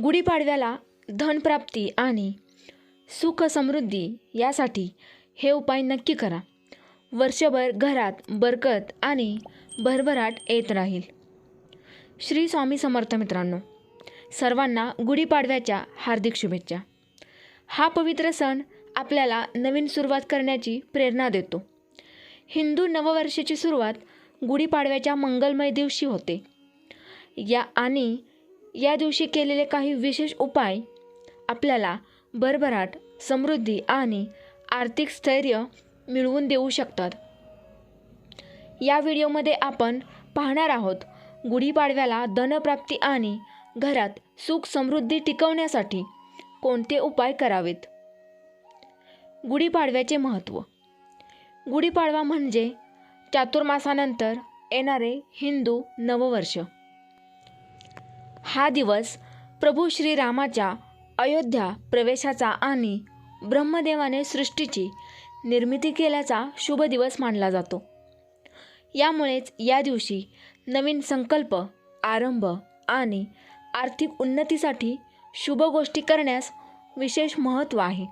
गुढीपाडव्याला धनप्राप्ती आणि सुख समृद्धी यासाठी हे उपाय नक्की करा. वर्षभर घरात बरकत आणि भरभराट येत राहील. श्री स्वामी समर्थ मित्रांनो सर्वांना गुढीपाडव्याच्या हार्दिक शुभेच्छा. हा पवित्र सण आपल्याला नवीन सुरुवात करण्याची प्रेरणा देतो. हिंदू नववर्षाची सुरुवात गुढीपाडव्याच्या मंगलमय दिवशी होते. या आणि या दिवशी केलेले काही विशेष उपाय आपल्याला भरभराट समृद्धी आणि आर्थिक स्थैर्य मिळवून देऊ शकतात. या व्हिडिओमध्ये आपण पाहणार आहोत गुढीपाडव्याला धनप्राप्ती आणि घरात सुख समृद्धी टिकवण्यासाठी कोणते उपाय करावेत? गुढीपाडव्याचे महत्त्व. गुढीपाडवा म्हणजे चातुर्मासानंतर येणारे हिंदू नववर्ष. हा दिवस प्रभू श्रीरामाच्या अयोध्या प्रवेशाचा आणि ब्रह्मदेवाने सृष्टीची निर्मिती केल्याचा शुभ दिवस मानला जातो. यामुळेच या दिवशी नवीन संकल्प आरंभ आणि आर्थिक उन्नतीसाठी शुभ गोष्टी करण्यास विशेष महत्त्व आहे.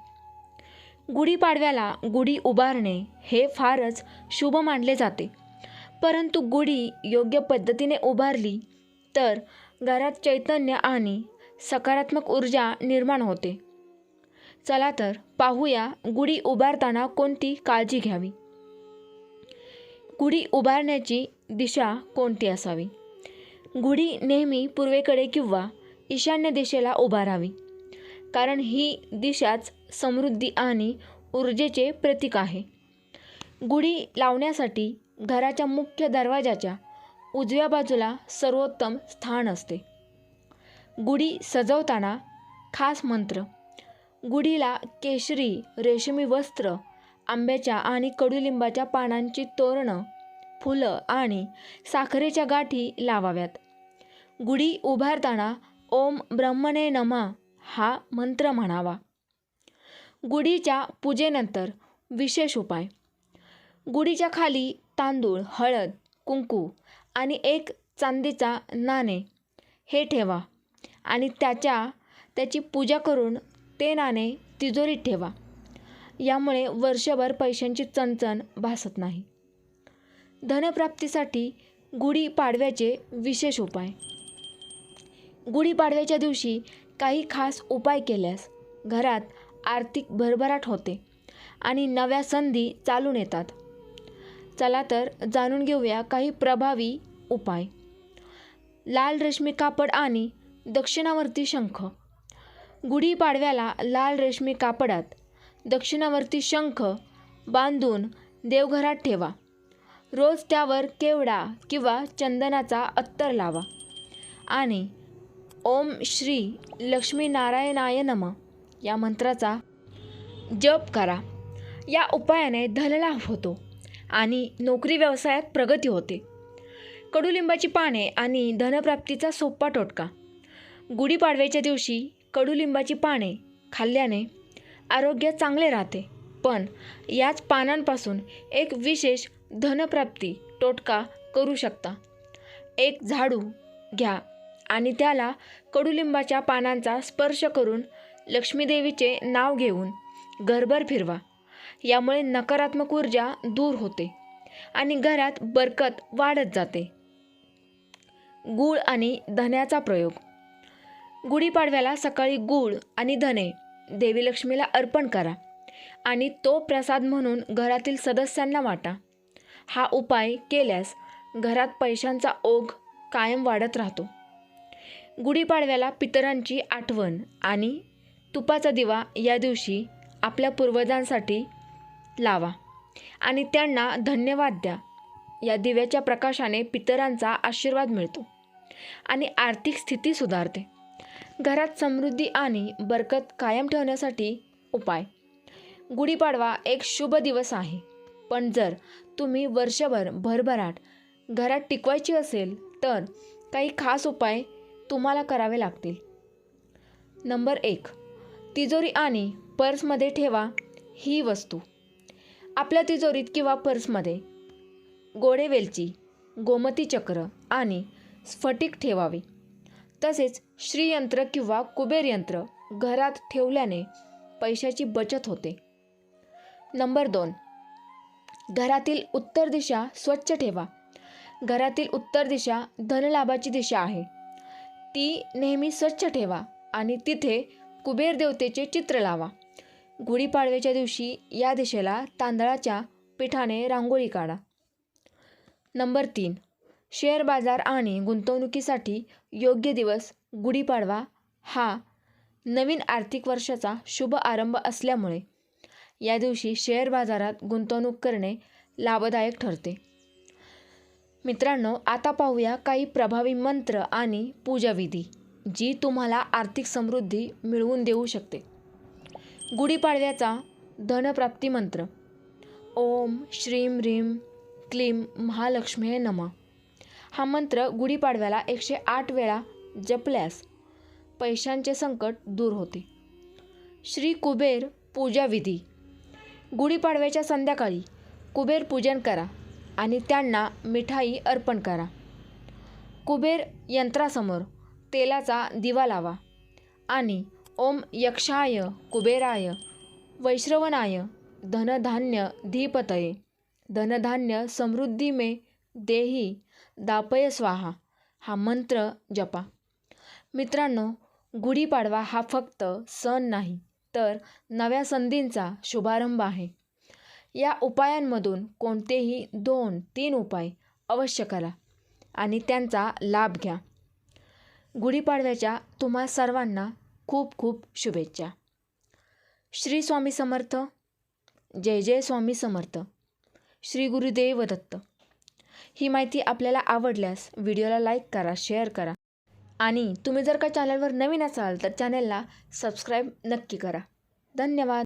गुढीपाडव्याला गुढी उभारणे हे फारच शुभ मानले जाते. परंतु गुढी योग्य पद्धतीने उभारली तर घरात चैतन्य आणि सकारात्मक ऊर्जा निर्माण होते. चला तर पाहूया गुढी उभारताना कोणती काळजी घ्यावी? गुढी उभारण्याची दिशा कोणती असावी? गुढी नेहमी पूर्वेकडे किंवा ईशान्य दिशेला उभारावी कारण ही दिशाच समृद्धी आणि ऊर्जेचे प्रतीक आहे. गुढी लावण्यासाठी घराच्या मुख्य दरवाजाच्या उजव्या बाजूला सर्वोत्तम स्थान असते. गुढी सजवताना खास मंत्र गुढीला केशरी रेशमी वस्त्र आंब्याच्या आणि कडुलिंबाच्या पानांची तोरणं फुलं आणि साखरेच्या गाठी लावाव्यात. गुढी उभारताना ओम ब्रह्मणे नमा हा मंत्र म्हणावा. गुढीच्या पूजेनंतर विशेष उपाय गुढीच्या खाली तांदूळ हळद कुंकू आणि एक चांदीचा नाणे. हे ठेवा आणि त्याच्या त्याची पूजा करून ते नाणे तिजोरीत ठेवा. यामुळे वर्षभर पैशांची चणचण भासत नाही. धनप्राप्तीसाठी गुढीपाडव्याचे विशेष उपाय. गुढीपाडव्याच्या दिवशी काही खास उपाय केल्यास घरात आर्थिक भरभराट होते आणि नव्या संधी चालून येतात. चला तर जाणून घेऊया काही प्रभावी उपाय. लाल रेशमी कापड आणि दक्षिणावर्ती शंख. गुढीपाडव्याला लाल रेशमी कापडात दक्षिणावर्ती शंख बांधून देवघरात ठेवा. रोज त्यावर केवडा किंवा चंदनाचा अत्तर लावा. आणि ओम श्री लक्ष्मीनारायणाय नम या मंत्राचा जप करा. या उपायाने धनलाभ होतो. आणि नोकरी व्यवसायात प्रगती होते. कडुलिंबाची पाने आणि धनप्राप्तीचा सोपा टोटका. गुढीपाडव्याच्या दिवशी कडुलिंबाची पाने खाल्ल्याने आरोग्य चांगले राहते. पण याच पानांपासून एक विशेष धनप्राप्ती टोटका करू शकता. एक झाडू घ्या आणि त्याला कडुलिंबाच्या पानांचा स्पर्श करून लक्ष्मीदेवीचे नाव घेऊन घरभर फिरवा. यामुळे नकारात्मक ऊर्जा दूर होते आणि घरात बरकत वाढत जाते. गूळ आणि धन्याचा प्रयोग. गुढीपाडव्याला सकाळी गूळ आणि धने देवी लक्ष्मीला अर्पण करा आणि तो प्रसाद म्हणून घरातील सदस्यांना वाटा. हा उपाय केल्यास घरात पैशांचा ओघ कायम वाढत राहतो. गुढीपाडव्याला पितरांची आठवण आणि तुपाचा दिवा या दिवशी आपल्या पूर्वजांसाठी लावा. आणि त्यांना धन्यवाद द्या. या दिव्याच्या प्रकाशाने पितरांचा आशीर्वाद मिळतो आणि आर्थिक स्थिती सुधारते. घरात समृद्धी आणि बरकत कायम ठेवण्यासाठी उपाय. गुढीपाडवा एक शुभ दिवस आहे. पण जर तुम्ही वर्षभर भरभराट घरात टिकवायची असेल तर काही खास उपाय तुम्हाला करावे लागतील. नंबर एक तिजोरी आणि पर्समध्ये ठेवा ही वस्तू. आपल्या तिजोरीत किंवा पर्समध्ये. गोडे वेलची गोमती चक्र आणि स्फटिक ठेवावे. तसेच श्रीयंत्र किंवा कुबेर यंत्र घरात ठेवल्याने पैशाची बचत होते. नंबर दोन. घरातील उत्तर दिशा स्वच्छ ठेवा. घरातील उत्तर दिशा धनलाभाची दिशा आहे. ती नेहमी स्वच्छ ठेवा आणि तिथे कुबेर देवतेचे चित्र लावा. गुढीपाडव्याच्या दिवशी या दिशेला तांदळाच्या पिठाने रांगोळी काढा. नंबर तीन. शेअर बाजार आणि गुंतवणुकीसाठी योग्य दिवस गुढीपाडवा हा नवीन आर्थिक वर्षाचा शुभ आरंभ असल्यामुळे या दिवशी शेअर बाजारात गुंतवणूक करणे लाभदायक ठरते. मित्रांनो आता पाहूया काही प्रभावी मंत्र आणि पूजाविधी जी तुम्हाला आर्थिक समृद्धी मिळवून देऊ शकते. गुढीपाडव्याचा धनप्राप्ती मंत्र. ओम श्रीम ह्रीम क्लीम महालक्ष्मी नम. हा मंत्र गुढीपाडव्याला एकशे आठ वेळा जपल्यास पैशांचे संकट दूर होते. श्री कुबेर पूजा विधी. गुढीपाडव्याच्या संध्याकाळी कुबेर पूजन करा आणि त्यांना मिठाई अर्पण करा. कुबेर यंत्रासमोर तेलाचा दिवा लावा आणि ओम यक्षाय कुबेराय वैश्रवणाय धनधान्य धीपतये धनधान्य समृद्धी मे देही दापय स्वाहा हा मंत्र जपा. मित्रांनो गुढीपाडवा हा फक्त सण नाही तर नव्या संधींचा शुभारंभ आहे. या उपायांमधून कोणतेही दोन तीन उपाय अवश्य करा आणि त्यांचा लाभ घ्या. गुढीपाडव्याच्या तुम्हा सर्वांना खूप खूप शुभेच्छा. श्री स्वामी समर्थ. जय जय स्वामी समर्थ. श्री गुरुदेव दत्त. ही माहिती आपल्याला आवडल्यास व्हिडिओला लाईक करा शेअर करा. आणि तुम्ही जर का चॅनलवर नवीन असाल तर चॅनलला सबस्क्राईब नक्की करा. धन्यवाद.